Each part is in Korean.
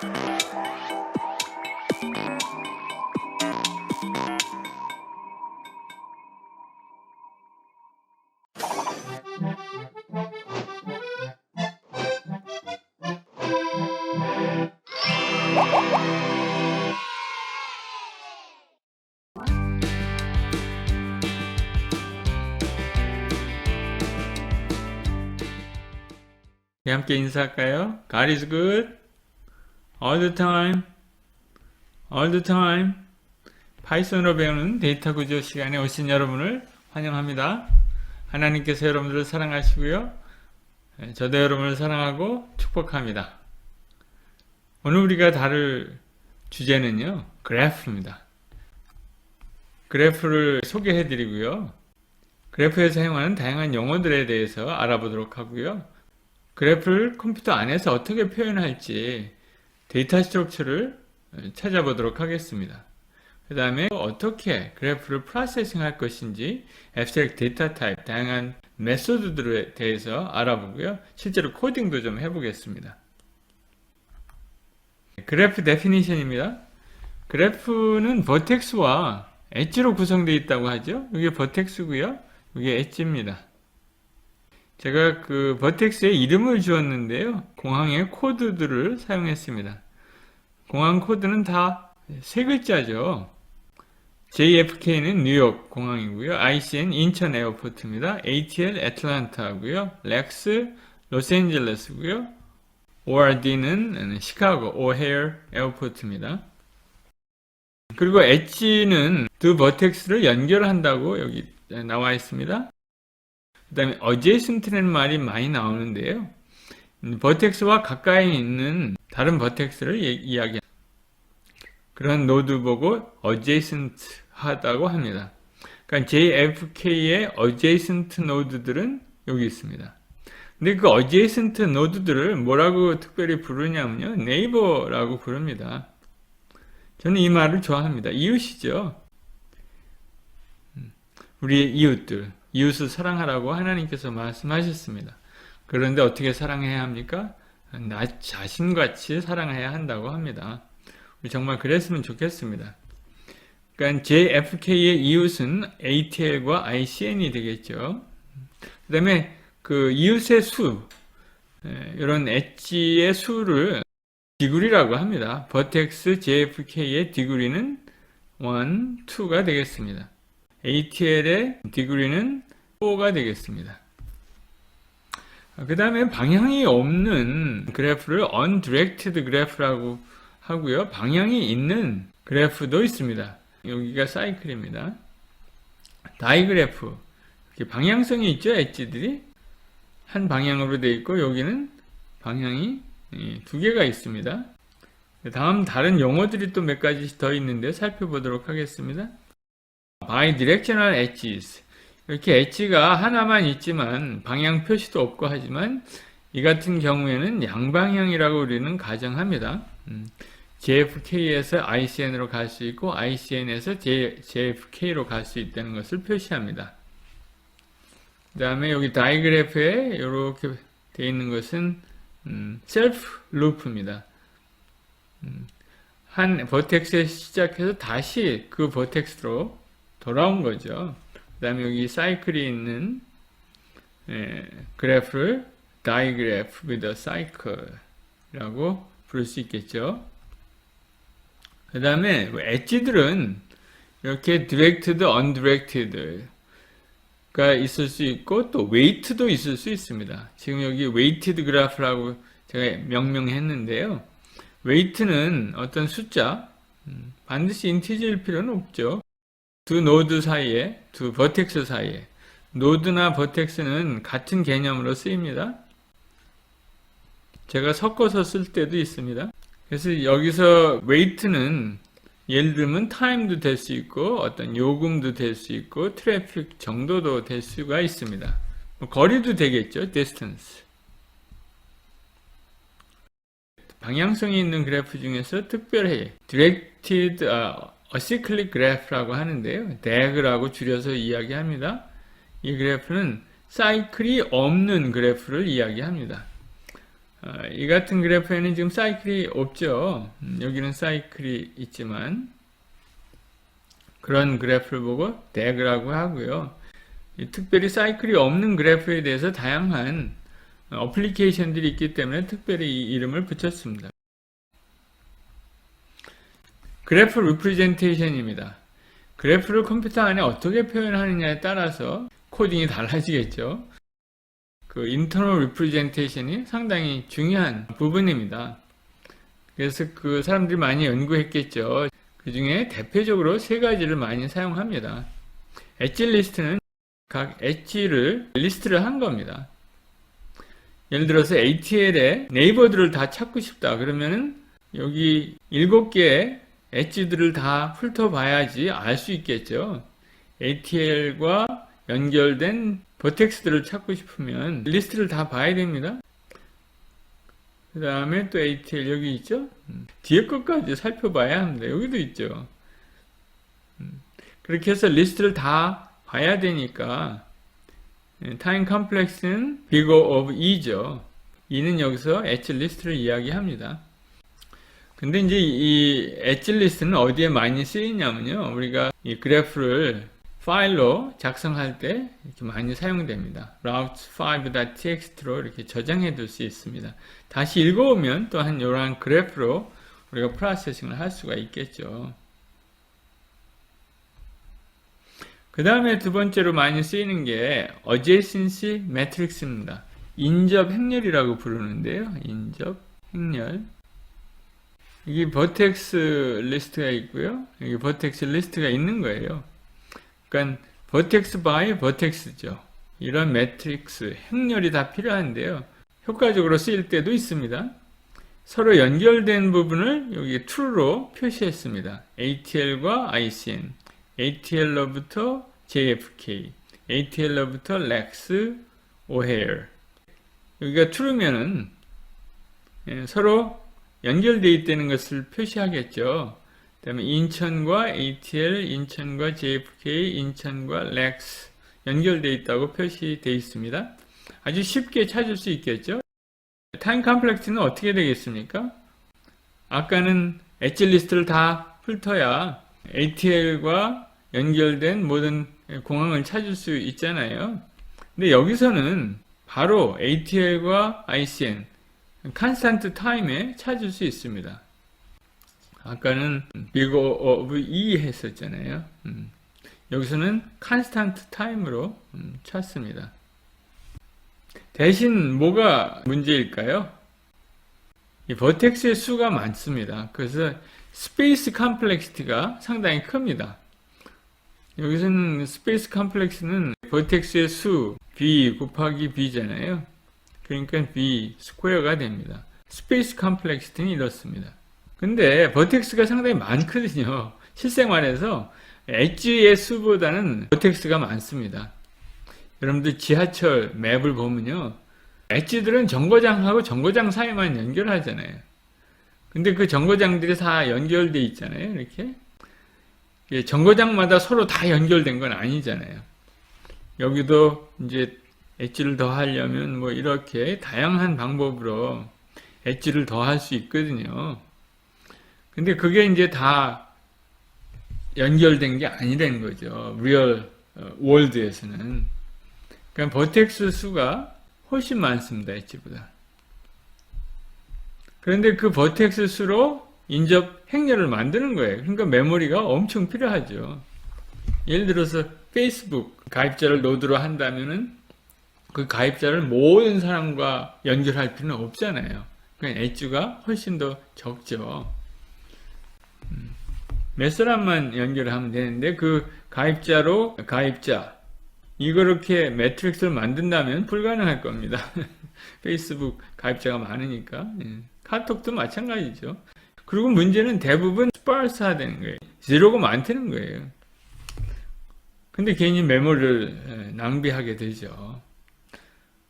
네, 함께 인사할까요? God is good all the time. all the time. 파이썬으로 배우는 데이터 구조 시간에 오신 여러분을 환영합니다. 하나님께서 여러분들을 사랑하시고요. 네, 저도 여러분을 사랑하고 축복합니다. 오늘 우리가 다룰 주제는요, 그래프입니다. 그래프를 소개해 드리고요. 그래프에 사용하는 다양한 용어들에 대해서 알아보도록 하고요. 그래프를 컴퓨터 안에서 어떻게 표현할지 데이터 스트럭처를 찾아보도록 하겠습니다. 그 다음에 어떻게 그래프를 프로세싱 할 것인지 abstract data type, 다양한 메소드들에 대해서 알아보고요. 실제로 코딩도 좀 해보겠습니다. 그래프 데피니션입니다. 그래프는 버텍스와 엣지로 구성되어 있다고 하죠. 이게 버텍스고요. 이게 엣지입니다. 제가 그 버텍스에 이름을 주었는데요. 공항의 코드들을 사용했습니다. 공항 코드는 다 세 글자죠. JFK는 뉴욕 공항이고요. ICN 인천 에어포트입니다. ATL 애틀란타고요. 렉스 로스앤젤레스고요. ORD는 시카고 오헤어 에어포트입니다. 그리고 엣지는 두 버텍스를 연결한다고 여기 나와 있습니다. 그 다음에 adjacent라는 말이 많이 나오는데요. 버텍스와 가까이 있는 다른 버텍스를 이야기합니다. 그런 노드 보고 adjacent 하다고 합니다. 그러니까 JFK의 adjacent 노드들은 여기 있습니다. 근데 그 adjacent 노드들을 뭐라고 특별히 부르냐면요. 네이버라고 부릅니다. 저는 이 말을 좋아합니다. 이웃이죠. 우리의 이웃들. 이웃을 사랑하라고 하나님께서 말씀하셨습니다. 그런데 어떻게 사랑해야 합니까? 나 자신같이 사랑해야 한다고 합니다. 정말 그랬으면 좋겠습니다. 그러니까 JFK의 이웃은 ATL과 ICN이 되겠죠. 그 다음에 그 이웃의 수, 이런 엣지의 수를 디그리라고 합니다. 버텍스 JFK의 디그리는 1, 2가 되겠습니다. ATL의 디그리는 4가 되겠습니다. 그 다음에 방향이 없는 그래프를 undirected 그래프라고 하고요. 방향이 있는 그래프도 있습니다. 여기가 사이클입니다. 다이그래프. 방향성이 있죠, 엣지들이. 한 방향으로 되어 있고, 여기는 방향이 예, 두 개가 있습니다. 다음 다른 용어들이 또 몇 가지 더 있는데 살펴보도록 하겠습니다. bidirectional edges. 이렇게 엣지가 하나만 있지만 방향 표시도 없고 하지만 이 같은 경우에는 양방향이라고 우리는 가정합니다. 음, JFK에서 ICN으로 갈 수 있고 ICN에서 JFK로 갈 수 있다는 것을 표시합니다. 그 다음에 여기 다이그래프에 이렇게 되어 있는 것은 음, 셀프 루프입니다. 음, 한 버텍스에 시작해서 다시 그 버텍스로 돌아온 거죠. 그 다음에 여기 사이클이 있는 예, 그래프를 다이그래프 with a cycle라고 부를 수 있겠죠. 그 다음에 엣지들은 이렇게 directed, undirected가 있을 수 있고 또 weight도 있을 수 있습니다. 지금 여기 weighted graph라고 제가 명명했는데요. weight는 어떤 숫자, 음, 반드시 인티저일 필요는 없죠. 두 노드 사이에, 두 버텍스 사이에 노드나 버텍스는 같은 개념으로 쓰입니다. 제가 섞어서 쓸 때도 있습니다. 그래서 여기서 weight는 예를 들면 time도 될 수 있고 어떤 요금도 될 수 있고 트래픽 정도도 될 수가 있습니다. 뭐 거리도 되겠죠. distance. 방향성이 있는 그래프 중에서 특별히 directed 아, acyclic graph라고 하는데요. DAG라고 줄여서 이야기합니다. 이 그래프는 사이클이 없는 그래프를 이야기합니다. 어, 이 같은 그래프에는 지금 사이클이 없죠. 음, 여기는 사이클이 있지만 그런 그래프를 보고 대그라고 하고요. 이 특별히 사이클이 없는 그래프에 대해서 다양한 어플리케이션들이 있기 때문에 특별히 이 이름을 붙였습니다. 그래프 리프레젠테이션입니다. 그래프를 컴퓨터 안에 어떻게 표현하느냐에 따라서 코딩이 달라지겠죠. 그 인터널 리프레젠테이션이 상당히 중요한 부분입니다. 그래서 그 사람들이 많이 연구했겠죠. 그 중에 대표적으로 세 가지를 많이 사용합니다. 엣지 리스트는 각 엣지를 리스트를 한 겁니다. 예를 들어서 ATL에 네이버들을 다 찾고 싶다. 그러면은 여기 일곱 개의 엣지들을 다 훑어봐야지 알 수 있겠죠. ATL과 연결된 버텍스들을 찾고 싶으면 리스트를 다 봐야 됩니다. 그 다음에 또 ATL 여기 있죠? 음, 뒤에 것까지 살펴봐야 합니다. 여기도 있죠. 음, 그렇게 해서 리스트를 다 봐야 되니까 타임 컴플렉스는 bigger of e죠. e는 여기서 엣지 리스트를 이야기합니다. 근데 이제 이 엣지 리스트는 어디에 많이 쓰이냐면요. 우리가 이 그래프를 파일로 작성할 때 이렇게 많이 사용됩니다. routes5.txt로 이렇게 저장해 둘 수 있습니다. 다시 읽어오면 또한 이러한 그래프로 우리가 프로세싱을 할 수가 있겠죠. 그 다음에 두 번째로 많이 쓰이는 게 adjacency matrix입니다. 인접 행렬이라고 부르는데요. 인접 행렬. 이게 버텍스 리스트가 있고요. 여기 버텍스 리스트가 있는 거예요. 그러니까 버텍스 바이 버텍스죠. 이런 매트릭스, 행렬이 다 필요한데요. 효과적으로 쓰일 때도 있습니다. 서로 연결된 부분을 여기 true로 표시했습니다. ATL과 ICN, ATL로부터 JFK, ATL로부터 Lex, O'Hare. 여기가 true면은 예, 서로 연결되어 있다는 것을 표시하겠죠. 그 다음에 인천과 ATL, 인천과 JFK, 인천과 렉스 연결되어 있다고 표시되어 있습니다. 아주 쉽게 찾을 수 있겠죠. 타임 컴플렉스는 어떻게 되겠습니까? 아까는 엣지 리스트를 다 훑어야 ATL과 연결된 모든 공항을 찾을 수 있잖아요. 근데 여기서는 바로 ATL과 ICN, 컨스탄트 타임에 찾을 수 있습니다. 아까는 big of e 했었잖아요. 음. 여기서는 컨스탄트 타임으로 음, 찾습니다. 대신 뭐가 문제일까요? 이 버텍스의 수가 많습니다. 그래서 스페이스 컴플렉시티가 상당히 큽니다. 여기서는 스페이스 컴플렉스는 버텍스의 수 b 곱하기 b잖아요. 그러니까 b 스퀘어가 됩니다. 스페이스 컴플렉시티는 이렇습니다. 근데 버텍스가 상당히 많거든요. 실생활에서 엣지의 수보다는 버텍스가 많습니다. 여러분들 지하철 맵을 보면요. 엣지들은 정거장하고 정거장 사이만 연결하잖아요. 근데 그 정거장들이 다 연결돼 있잖아요. 이렇게. 정거장마다 서로 다 연결된 건 아니잖아요. 여기도 이제 엣지를 더 하려면 뭐 이렇게 다양한 방법으로 엣지를 더할 수 있거든요. 근데 그게 이제 다 연결된 게 아니라는 거죠. 리얼 월드에서는. 그러니까 버텍스 수가 훨씬 많습니다. 엣지보다. 그런데 그 버텍스 수로 인접 행렬을 만드는 거예요. 그러니까 메모리가 엄청 필요하죠. 예를 들어서 페이스북 가입자를 노드로 한다면은 그 가입자를 모든 사람과 연결할 필요는 없잖아요. 그러니까 엣지가 훨씬 더 적죠. 몇 사람만 연결을 하면 되는데 그 가입자로 가입자 이렇게 매트릭스를 만든다면 불가능할 겁니다. 페이스북 가입자가 많으니까 예. 카톡도 마찬가지죠. 그리고 문제는 대부분 스파르스화되는 거예요. 제로가 많다는 거예요. 근데 괜히 메모를 예, 낭비하게 되죠.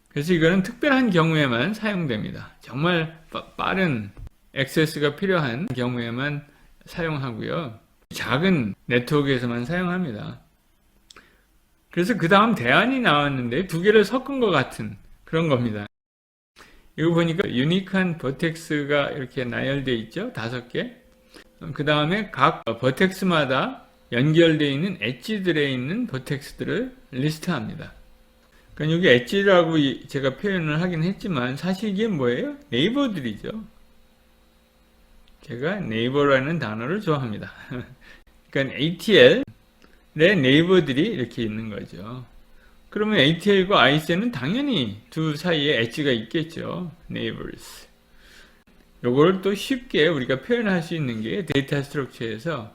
그래서 이거는 특별한 경우에만 사용됩니다. 정말 빠른 액세스가 필요한 경우에만 사용하고요. 작은 네트워크에서만 사용합니다. 그래서 그 다음 대안이 나왔는데 두 개를 섞은 것 같은 그런 겁니다. 이거 보니까 유니크한 버텍스가 이렇게 나열되어 있죠. 다섯 개. 그 다음에 각 버텍스마다 연결되어 있는 엣지들에 있는 버텍스들을 리스트합니다. 그러니까 여기 엣지라고 이- 제가 표현을 하긴 했지만 사실 이게 뭐예요? 네이버들이죠. 제가 네이버라는 단어를 좋아합니다. 그러니까 ATL의 네이버들이 이렇게 있는 거죠. 그러면 ATL과 IC는 당연히 두 사이에 엣지가 있겠죠. neighbors. 요걸 또 쉽게 우리가 표현할 수 있는 게 데이터 스트럭처에서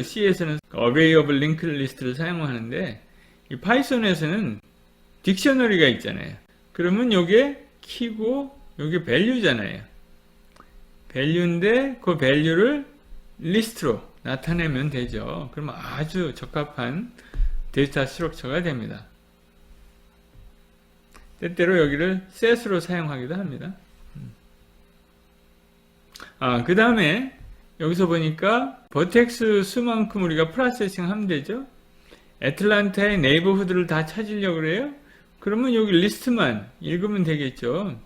C에서는 array of linked list를 사용하는데 이 파이썬에서는 딕셔너리가 있잖아요. 그러면 요게 키고 요게 value잖아요. value인데 그 value를 리스트로 나타내면 되죠. 그러면 아주 적합한 데이터 스트럭처가 됩니다. 때때로 여기를 set으로 사용하기도 합니다. 아, 그 다음에 여기서 보니까 버텍스 수만큼 우리가 프로세싱 하면 되죠. 애틀란타의 네이버후드를 다 찾으려고 그래요? 그러면 여기 리스트만 읽으면 되겠죠.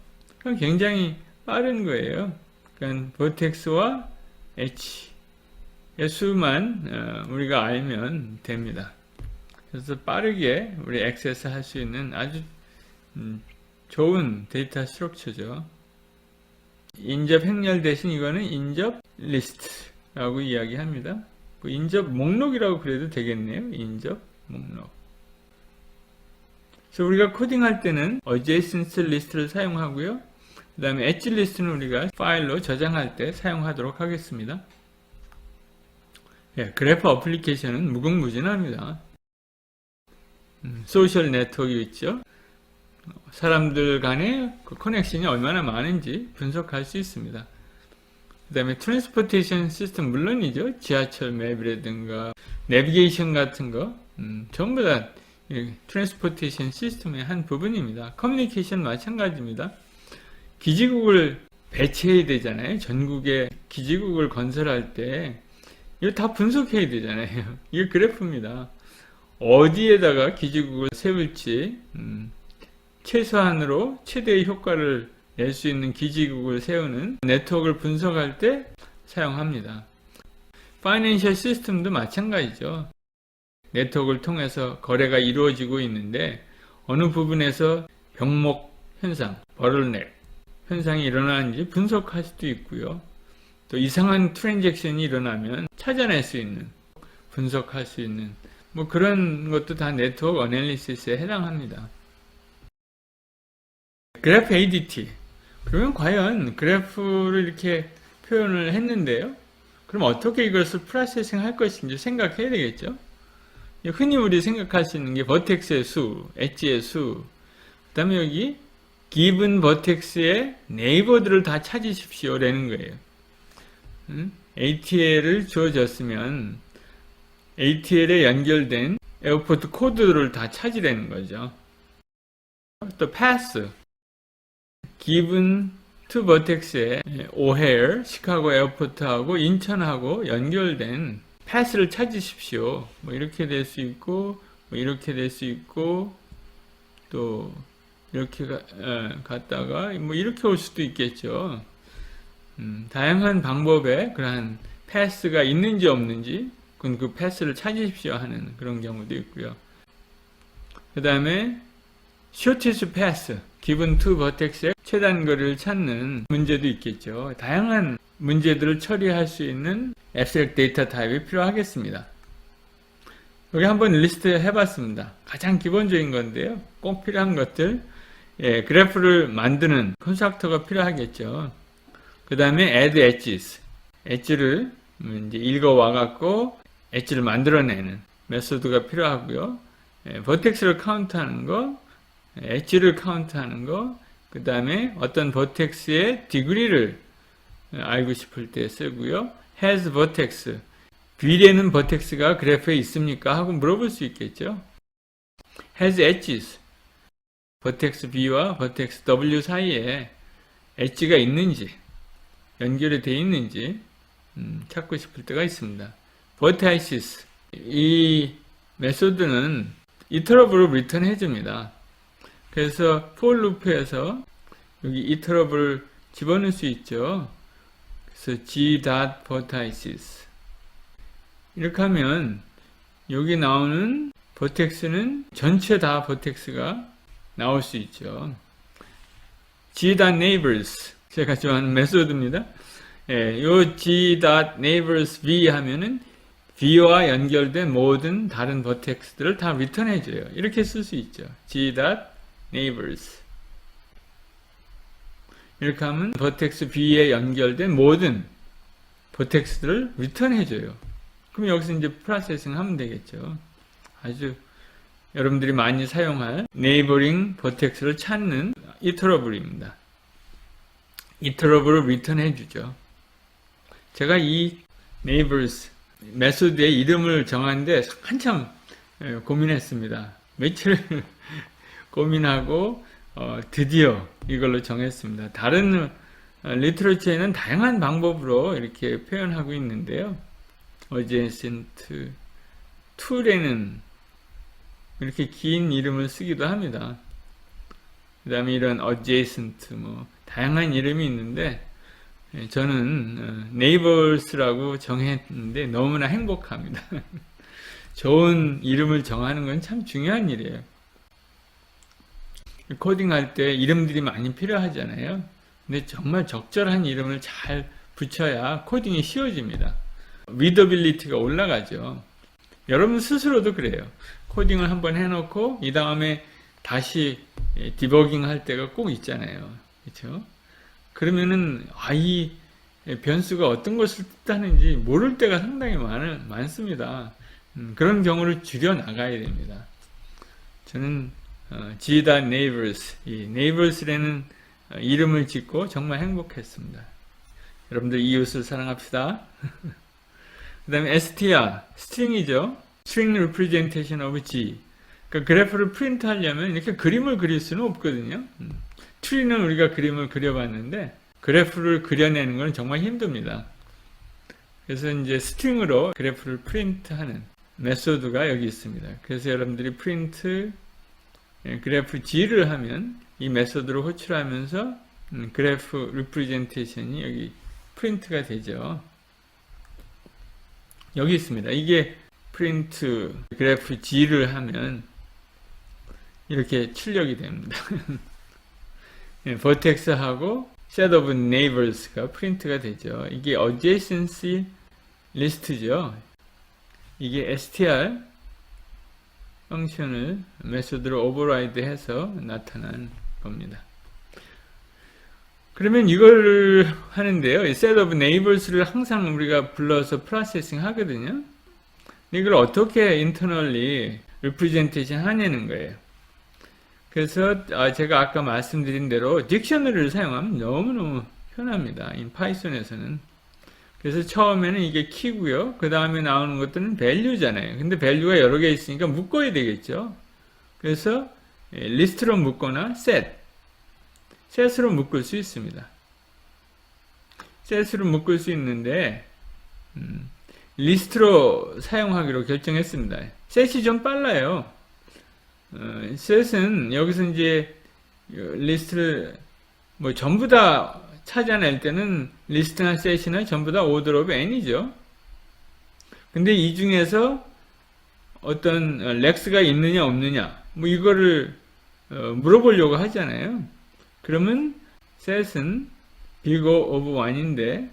굉장히 빠른 거예요. 그러니까 버텍스와 H의 수만 어, 우리가 알면 됩니다. 그래서 빠르게 우리 액세스 할 수 있는 아주 음, 좋은 데이터 스트럭처죠. 인접 행렬 대신 이거는 인접 리스트라고 이야기합니다. 그 인접 목록이라고 그래도 되겠네요. 인접 목록. 그래서 우리가 코딩할 때는 adjacent 리스트를 사용하고요. 그 다음에 엣지 리스트는 우리가 파일로 저장할 때 사용하도록 하겠습니다. 예, 그래프 어플리케이션은 무궁무진합니다. 음, 소셜 네트워크 있죠. 사람들 간의 그 커넥션이 얼마나 많은지 분석할 수 있습니다. 그 다음에 트랜스포테이션 시스템 물론이죠. 지하철 맵이라든가 내비게이션 같은 거 음, 전부 다 트랜스포테이션 시스템의 한 부분입니다. 커뮤니케이션 마찬가지입니다. 기지국을 배치해야 되잖아요. 전국에 기지국을 건설할 때 이거 다 분석해야 되잖아요. 이게 그래프입니다. 어디에다가 기지국을 세울지 음, 최소한으로 최대의 효과를 낼 수 있는 기지국을 세우는 네트워크를 분석할 때 사용합니다. 파이낸셜 시스템도 마찬가지죠. 네트워크를 통해서 거래가 이루어지고 있는데 어느 부분에서 병목 현상, 버럴넥 현상이 일어나는지 분석할 수도 있고요. 또 이상한 트랜잭션이 일어나면 찾아낼 수 있는, 분석할 수 있는 뭐 그런 것도 다 네트워크 어널리시스에 해당합니다. 그래프 ADT. 그러면 과연 그래프를 이렇게 표현을 했는데요. 그럼 어떻게 이것을 프로세싱 할 것인지 생각해야 되겠죠. 흔히 우리 있는 게 버텍스의 수, 엣지의 수, 그 다음에 여기 given 버텍스의 네이버들을 다 찾으십시오 라는 거예요. 음? ATL을 주어졌으면 ATL에 연결된 에어포트 코드를 다 찾으라는 거죠. 또 pass, given to vertex의 오헤어, 시카고 에어포트하고 인천하고 연결된 패스를 찾으십시오. 뭐 이렇게 될 수 있고, 뭐 이렇게 될 수 있고, 또 이렇게 가, 에, 갔다가 뭐 이렇게 올 수도 있겠죠. 음, 다양한 방법의 그러한 패스가 있는지 없는지, 그건 그 패스를 찾으십시오 하는 그런 경우도 있고요. 그 다음에 shortest pass, given to vertex의 최단 거리를 찾는 문제도 있겠죠. 다양한 문제들을 처리할 수 있는 abstract 데이터 타입이 필요하겠습니다. 여기 한번 리스트 해봤습니다. 가장 기본적인 건데요. 꼭 필요한 것들, 예, 그래프를 만드는 컨스트럭터가 필요하겠죠. 그 다음에 add edges, 엣지를 이제 읽어와갖고 엣지를 만들어내는 메소드가 필요하고요. 예, 버텍스를 카운트하는 거, 엣지를 카운트하는 거, 그 다음에 어떤 버텍스의 디그리를 알고 싶을 때 쓰고요. has vertex. B라는 버텍스가 그래프에 있습니까? 하고 물어볼 수 있겠죠. has edges. 버텍스 B와 버텍스 W 사이에 엣지가 있는지, 연결이 되어 있는지 음, 찾고 싶을 때가 있습니다. vertices. 이 메소드는 이터러브로 리턴 해 줍니다. 그래서 for 루프에서 여기 이터럽을 집어넣을 수 있죠. 그래서 g.vertices 이렇게 하면 여기 나오는 버텍스는 전체 다 버텍스가 나올 수 있죠. g.neighbors 제가 좋아하는 메소드입니다. 예, 요 g.neighbors v 하면은 v와 연결된 모든 다른 버텍스들을 다 리턴해줘요. 이렇게 쓸 수 있죠. g.neighbors 이렇게 하면 버텍스 B에 연결된 모든 버텍스들을 리턴해줘요. 그럼 여기서 이제 프로세싱 하면 되겠죠. 아주 여러분들이 많이 사용할 네이버링 버텍스를 찾는 이터러블입니다. 이터러블을 리턴해주죠. 제가 이 neighbors 메소드의 이름을 정하는데 한참 예, 고민했습니다. 며칠 고민하고 어, 드디어 이걸로 정했습니다. 다른 리트러처에는 다양한 방법으로 이렇게 표현하고 있는데요. 어제센트 툴에는 이렇게 긴 이름을 쓰기도 합니다. 그 다음에 이런 adjacent 뭐 다양한 이름이 있는데 예, 저는 네이버스라고 정했는데 너무나 행복합니다. 좋은 이름을 정하는 건 참 중요한 일이에요. 코딩할 때 이름들이 많이 필요하잖아요. 근데 정말 적절한 이름을 잘 붙여야 코딩이 쉬워집니다. 리더빌리티가 올라가죠. 여러분 스스로도 그래요. 코딩을 한번 해놓고 이 다음에 다시 디버깅 할 때가 꼭 있잖아요. 그렇죠? 그러면은 아이 변수가 어떤 것을 뜻하는지 모를 때가 상당히 많, 많습니다. 음, 그런 경우를 줄여 나가야 됩니다. 저는 어, G다 Neighbors, 이 Neighbors라는 어, 이름을 짓고 정말 행복했습니다. 여러분들 이웃을 사랑합시다. 그 다음에 str, string이죠. string representation G. 그러니까 그래프를 프린트 하려면 이렇게 그림을 그릴 수는 없거든요. 음. 트리는 우리가 그림을 그려봤는데 그래프를 그려내는 건 정말 힘듭니다. 그래서 이제 스트링으로 그래프를 프린트하는 메소드가 여기 있습니다. 그래서 여러분들이 프린트 예, 그래프 G를 하면 이 메소드를 호출하면서 음, 그래프 리프레젠테이션이 여기 프린트가 되죠. 여기 있습니다. 이게 프린트 그래프 G를 하면 이렇게 출력이 됩니다. 예, 버텍스하고 set of neighbors가 프린트가 되죠. 이게 adjacency 리스트죠. 이게 str 펑션을 메소드로 오버라이드 해서 나타난 겁니다. 그러면 이걸 하는데요. set of neighbors를 항상 우리가 불러서 프로세싱 하거든요. 이걸 어떻게 internally representation 하냐는 거예요. 그래서 아, 제가 아까 말씀드린 대로 딕셔너리를 사용하면 너무너무 편합니다. 이 파이썬에서는. 그래서 처음에는 이게 키고요. 그 다음에 나오는 것들은 밸류잖아요. 근데 밸류가 여러 개 있으니까 묶어야 되겠죠. 그래서 리스트로 묶거나 set, set으로 묶을 수 있습니다. set으로 묶을 수 있는데 음, 리스트로 사용하기로 결정했습니다. set이 좀 빨라요. 어, set은 여기서 이제 리스트를 뭐 전부 다 찾아낼 때는 리스트나 셋이나 전부 다 오더 오브 n이죠. 근데 이 중에서 어떤 렉스가 있느냐 없느냐 뭐 이거를 어, 물어보려고 하잖아요. 그러면 셋은 bigger of 1인데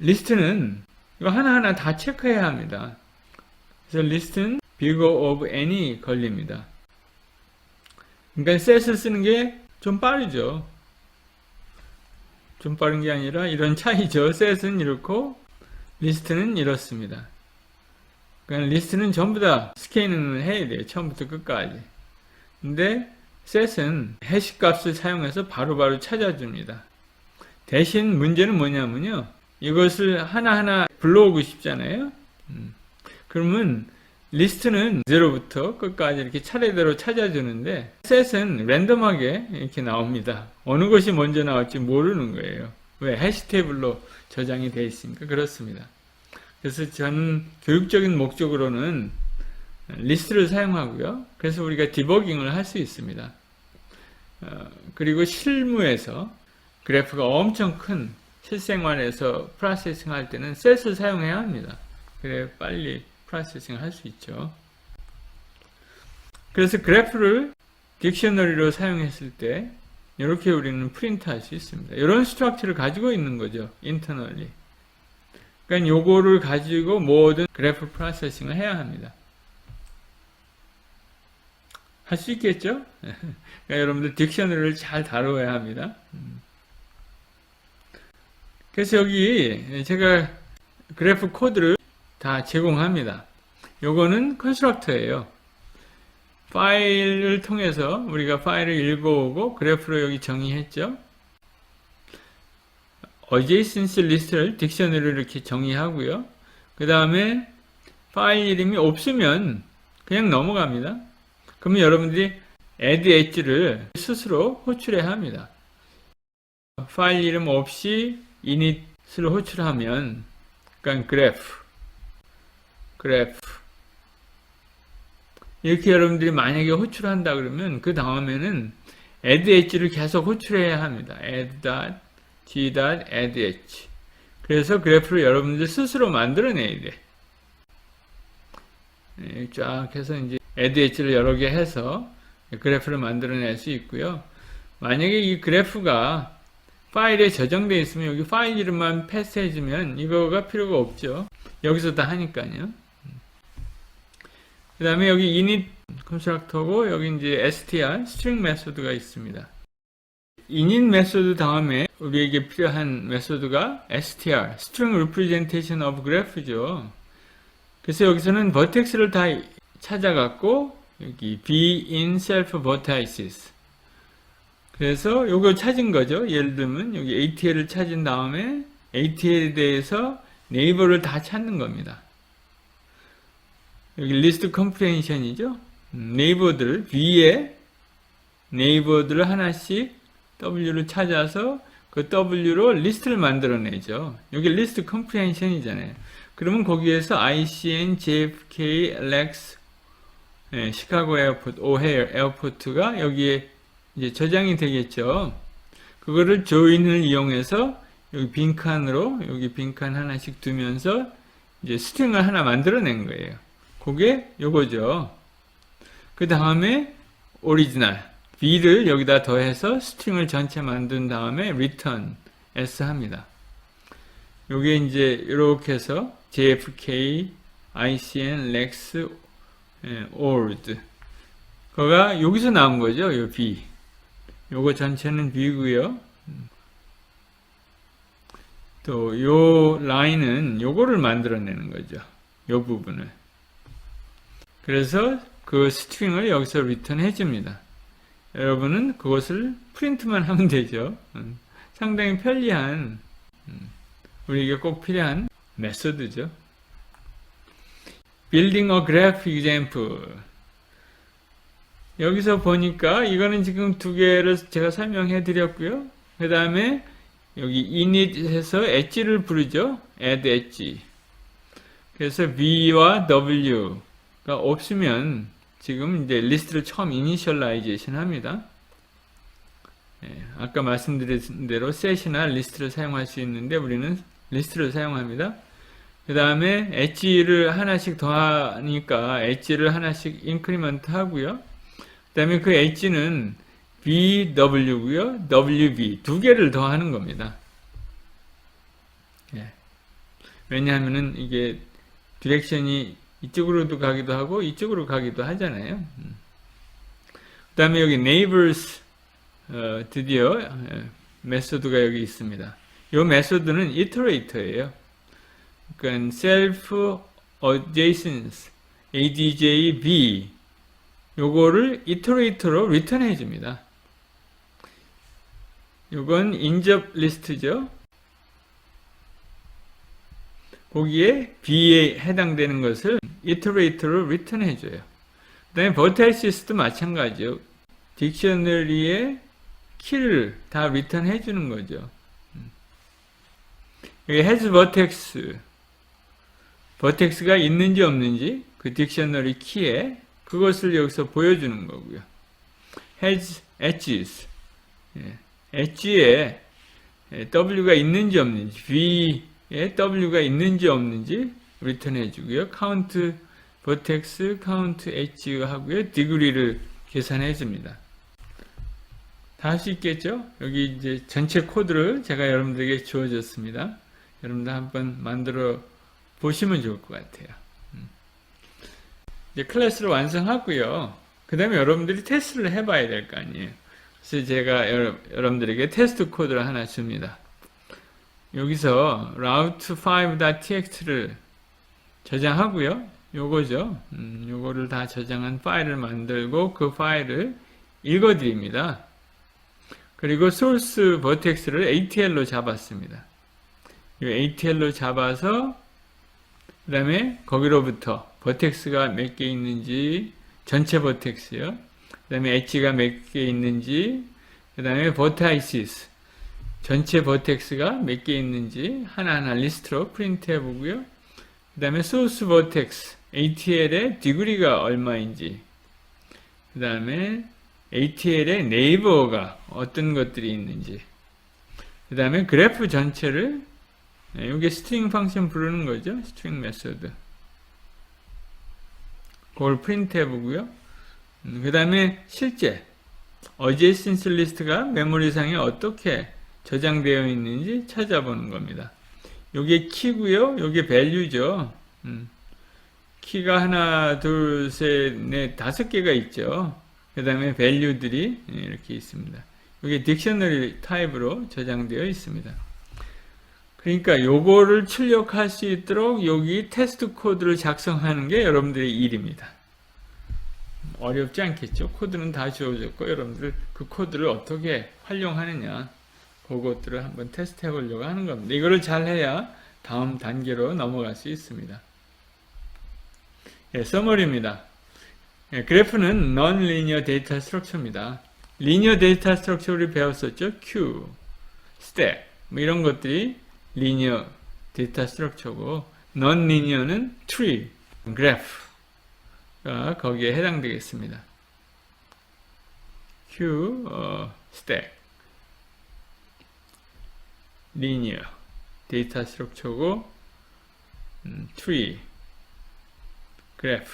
리스트는 이거 하나하나 다 체크해야 합니다. 그래서 리스트는 bigger of n이 걸립니다. 그러니까 셋을 쓰는 게 좀 빠르죠. 좀 빠른 게 아니라 이런 차이죠. 셋은 이렇고 리스트는 이렇습니다. 그러니까 리스트는 전부 다 스캐닝을 해야 돼요. 처음부터 끝까지. 근데 셋은 해시 값을 사용해서 바로바로 바로 찾아줍니다. 대신 문제는 뭐냐면요. 이것을 하나하나 불러오고 싶잖아요. 음. 그러면 리스트는 0부터 끝까지 이렇게 차례대로 찾아주는데 셋은 랜덤하게 이렇게 나옵니다. 어느 것이 먼저 나올지 모르는 거예요. 왜? 해시 테이블로 저장이 되어 있으니까 그렇습니다. 그래서 저는 교육적인 어, 그리고 실무에서 그래프가 엄청 큰 실생활에서 프로세싱 할 때는 셋을 사용해야 합니다. 그래 빨리 프로세싱 할수 있죠. 그래서 그래프를 딕셔너리로 사용했을 때 이렇게 우리는 프린트 할 수 있습니다. 이런 스트럭처를 가지고 있는 거죠. 인터널리. 그러니까 요거를 가지고 모든 그래프 프로세싱을 해야 합니다. 할 수 있겠죠? 그러니까 여러분들 딕셔너리를 잘 다루어야 합니다. 음. 그래서 여기 제가 그래프 코드를 다 제공합니다. 요거는 컨스트럭터예요. 파일을 통해서 우리가 파일을 읽어오고 그래프로 여기 정의했죠. adjacency 리스트를 딕셔너리로 이렇게 정의하고요. 그 다음에 파일 이름이 없으면 그냥 넘어갑니다. 그러면 여러분들이 add edge를 스스로 호출해야 합니다. 파일 이름 없이 init을 호출하면 그러니까 그래프 그래프 이렇게 여러분들이 만약에 호출한다 그러면 그 다음에는 add edge를 계속 호출해야 합니다. add g add edge 그래서 그래프를 여러분들 스스로 만들어내야 돼. 네, 쫙 해서 이제 add edge를 여러 개 해서 그래프를 만들어낼 수 있고요. 만약에 이 그래프가 파일에 저장되어 있으면 여기 파일 이름만 패스해주면 이거가 필요가 없죠. 여기서 다 하니까요. 그 다음에 여기 init constructor고 여기 이제 str string 메소드가 있습니다. init 메소드 다음에 우리에게 필요한 메소드가 str string representation of graph죠. 그래서 여기서는 vertex를 다 찾아갖고 여기 be in self vertices 그래서 요거 찾은 거죠. 예를 들면 여기 ATL을 찾은 다음에 ATL에 대해서 네이버를 다 찾는 겁니다. 여기 리스트 컴프레hension이죠. 네이버들 위에 네이버들을 하나씩 W를 찾아서 그 W로 리스트를 만들어내죠. 여기 리스트 컴프레hension이잖아요. 그러면 거기에서 ICN, JFK, LX, 네, 시카고 에어포트, 오헤어 에어포트가 여기에 이제 저장이 되겠죠. 그거를 조인을 이용해서 여기 빈칸으로 여기 빈칸 하나씩 두면서 이제 스트링을 하나 만들어낸 거예요. 그게 요거죠. 그 다음에 오리지널 B를 여기다 더해서 스트링을 전체 만든 다음에 return S 합니다. 요게 이제 이렇게 해서 JFK, ICN, Lex, 예, old 그가 여기서 나온 거죠. 요 B. 요거 전체는 B고요. 또 요 라인은 요거를 만들어내는 거죠. 요 부분을. 그래서 그 스트링을 여기서 리턴 해줍니다. 여러분은 그것을 프린트만 하면 되죠. 음, 상당히 편리한 음, 우리에게 꼭 필요한 메소드죠. Building a graph example. 여기서 보니까 이거는 지금 두 개를 제가 설명해 드렸고요. 그 다음에 여기 init에서 엣지를 부르죠. add 엣지. 그래서 v와 w 가 없으면 지금 이제 리스트를 처음 이니셜라이제이션 합니다. 예, 아까 말씀드린 대로 셋이나 리스트를 사용할 수 있는데 우리는 리스트를 사용합니다. 그 다음에 엣지를 하나씩 더하니까 엣지를 하나씩 인크리먼트 하고요. 그 다음에 그 엣지는 BW고요. WB 두 개를 더하는 겁니다. 예. 왜냐하면은 이게 디렉션이 이쪽으로도 가기도 하고 이쪽으로 가기도 하잖아요. 음. 그 다음에 여기 neighbors 어, 드디어 어, 메소드가 여기 있습니다. 이 메소드는 iterator예요. 그러니까 self adjacent adjb 요거를 iterator로 리턴해 줍니다. 요건 인접 리스트죠. 거기에 B에 해당되는 것을 iterator로 리턴해 줘요. 그 다음에 vertices도 마찬가지죠. 딕셔너리의 키를 다 리턴해 주는 거죠. 여기 has vertex, vertex가 있는지 없는지 그 딕셔너리 키에 그것을 여기서 보여주는 거고요. has edges, 예, 엣지에 예, W가 있는지 없는지, V 에 W가 있는지 없는지 리턴해 주고요. 카운트 버텍스, 카운트 엣지 하고요. 디그리를 계산해 줍니다. 다 할 수 있겠죠? 여기 이제 전체 코드를 제가 여러분들에게 주어졌습니다. 여러분들 한번 만들어 보시면 좋을 것 같아요. 음. 이제 클래스를 완성하고요. 그 다음에 여러분들이 테스트를 해봐야 될 거 아니에요. 그래서 제가 여러, 여러분들에게 테스트 코드를 하나 줍니다. 여기서 route5.txt를 저장하고요. 요거죠. 음, 요거를 다 저장한 파일을 만들고 그 파일을 읽어드립니다. 그리고 source vertex를 ATL로 잡았습니다. 이 ATL로 잡아서 그 다음에 거기로부터 버텍스가 몇 개 있는지 전체 버텍스요. 그 다음에 엣지가 몇 개 있는지 그 다음에 버타이시스 전체 버텍스가 몇 개 있는지 하나하나 리스트로 프린트 해 보고요. 그 다음에 소스 버텍스 ATL의 디그리가 얼마인지 그 다음에 ATL의 네이버가 어떤 것들이 있는지 그 다음에 그래프 전체를 네, 이게 스트링 펑션 부르는 거죠. 스트링 메소드. 그걸 프린트 해 보고요. 그 다음에 실제 어제이센스 리스트가 메모리상에 어떻게 저장되어 있는지 찾아보는 겁니다. 요게 키고요. 요게 밸류죠. 음. 키가 하나, 둘, 셋, 넷, 다섯 개가 있죠. 그 다음에 밸류들이 이렇게 있습니다. 이게 딕셔너리 타입으로 저장되어 있습니다. 그러니까 요거를 출력할 수 있도록 여기 테스트 코드를 작성하는 게 여러분들의 일입니다. 어렵지 않겠죠? 코드는 다 주어졌고 여러분들 그 코드를 어떻게 활용하느냐 그것들을 한번 테스트 해보려고 하는 겁니다. 이거를 잘 해야 다음 단계로 넘어갈 수 있습니다. 예, 서머리입니다. 예, 그래프는 non-linear data structure입니다. linear data structure 우리 배웠었죠? queue, stack, 뭐 이런 것들이 linear data structure고 non-linear는 tree, graph가 거기에 해당되겠습니다. queue, 어, stack, linear data structure고 음, tree, graph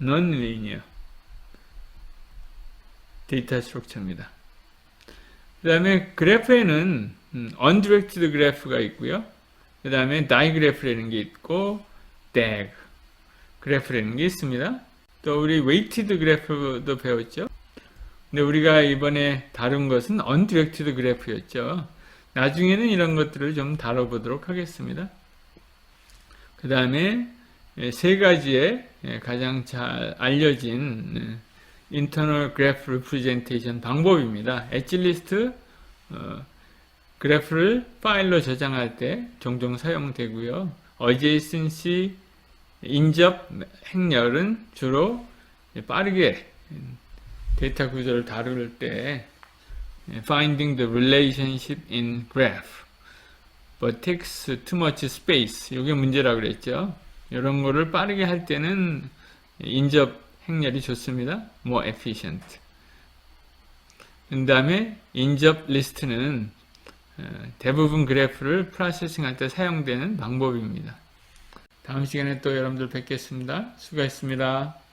non-linear 데이터 스트럭처입니다. 그 다음에 그래프에는 음, undirected 그래프가 있고요. 그 다음에 digraph라는 게 있고 DAG 그래프라는 게 있습니다. 또 우리 weighted 그래프도 배웠죠. 근데 우리가 이번에 다룬 것은 undirected 그래프였죠. 나중에는 이런 것들을 좀 다뤄보도록 하겠습니다. 그 다음에 세 가지의 가장 잘 알려진 인터널 그래프 리프레젠테이션 방법입니다. 엣지 리스트 어, 그래프를 파일로 저장할 때 종종 사용되고요. 어제이슨시 인접 행렬은 주로 빠르게 데이터 구조를 다룰 때 finding the relationship in graph but takes too much space 이게 문제라고 그랬죠. 이런 거를 빠르게 할 때는 인접 행렬이 좋습니다. more efficient. 그 다음에 인접 리스트는 어, 대부분 그래프를 프로세싱 할 때 사용되는 방법입니다. 다음 시간에 또 여러분들 뵙겠습니다. 수고했습니다.